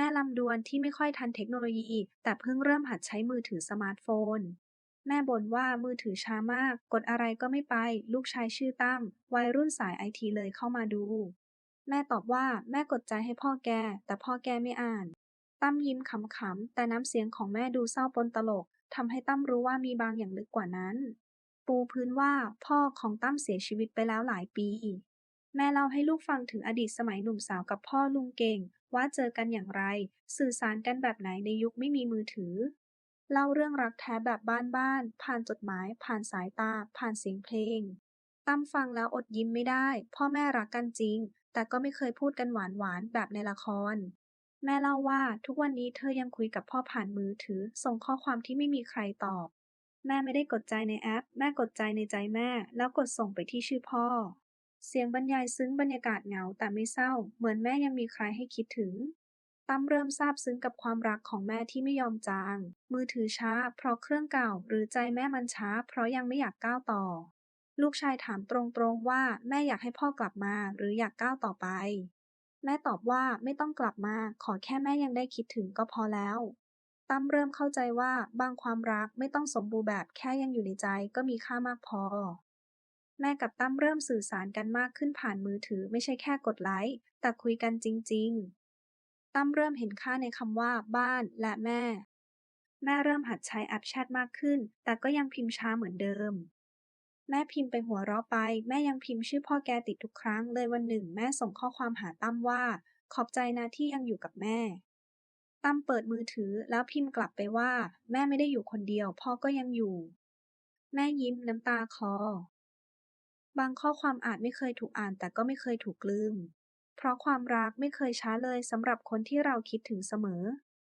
แม่ลำดวนที่ไม่ค่อยทันเทคโนโลยี แต่เพิ่งเริ่มหัดใช้มือถือสมาร์ทโฟน แม่บ่นว่ามือถือช้ามาก กดอะไรก็ไม่ไป ลูกชายชื่อตั้มวัยรุ่นสายไอทีเลยเข้ามาดู แม่ตอบว่าแม่กดใจให้พ่อแก แต่พ่อแกไม่อ่าน ตั้มยิ้มขำๆแต่น้ำเสียงของแม่ดูเศร้าปนตลกทำให้ตั้มรู้ว่ามีบางอย่างลึกกว่านั้น ปูพื้นว่าพ่อของตั้มเสียชีวิตไปแล้วหลายปีแม่เล่าให้ลูกฟังถึงอดีตสมัยหนุ่มสาวกับพ่อลุงเก่ง ว่าเจอกันอย่างไร สื่อสารกันแบบไหนในยุคไม่มีมือถือ เล่าเรื่องรักแท้แบบบ้านๆ ผ่านจดหมาย ผ่านสายตา ผ่านเสียงเพลงตั้มฟังแล้วอดยิ้มไม่ได้ พ่อแม่รักกันจริง แต่ก็ไม่เคยพูดกันหวานๆ แบบในละคร แม่เล่าว่าทุกวันนี้เธอยังคุยกับพ่อผ่านมือถือ ส่งข้อความที่ไม่มีใครตอบ แม่ไม่ได้กดใจในแอป แม่กดใจในใจแม่ แล้วกดส่งไปที่ชื่อพ่อ เสียงบรรยายซึ้งบรรยากาศเหงาแต่ไม่เศร้า เหมือนแม่ยังมีใครให้คิดถึง ตั้มเริ่มซาบซึ้งกับความรักของแม่ที่ไม่ยอมจาง มือถือช้า เพราะเครื่องเก่า หรือใจแม่มันช้า เพราะยังไม่อยากก้าวต่อ ลูกชายถามตรงๆว่าแม่อยากให้พ่อกลับมา หรืออยากก้าวต่อไป แม่ตอบว่าไม่ต้องกลับมา ขอแค่แม่ยังได้คิดถึงก็พอแล้ว ตั้มเริ่มเข้าใจว่าบางความรักไม่ต้องสมบูรณ์แบบแค่ยังอยู่ในใจก็มีค่ามากพอ แม่กับตั้มเริ่มสื่อสารกันมากขึ้นผ่านมือถือไม่ใช่แค่กดไลค์ แต่คุยกันจริง ๆ ตั้มเริ่มเห็นค่าในคำว่า บ้านและแม่ แม่เริ่มหัดใช้แอปแชทมากขึ้น แต่ก็ยังพิมพ์ช้าเหมือนเดิม แม่พิมพ์ไปหัวเราะไป แม่ยังพิมพ์ชื่อพ่อแกติดทุกครั้ง เลยวันหนึ่งแม่ส่งข้อความหาตั้มว่า ขอบใจนะที่ยังอยู่กับแม่ ตั้มเปิดมือถือแล้วพิมพ์กลับไปว่า แม่ไม่ได้อยู่คนเดียว พ่อก็ยังอยู่ แม่ยิ้มน้ำตาคลอ บางข้อความอาจไม่เคยถูกอ่านแต่ก็ไม่เคยถูกลืม เพราะความรักไม่เคยช้าเลยสำหรับคนที่เราคิดถึงเสมอ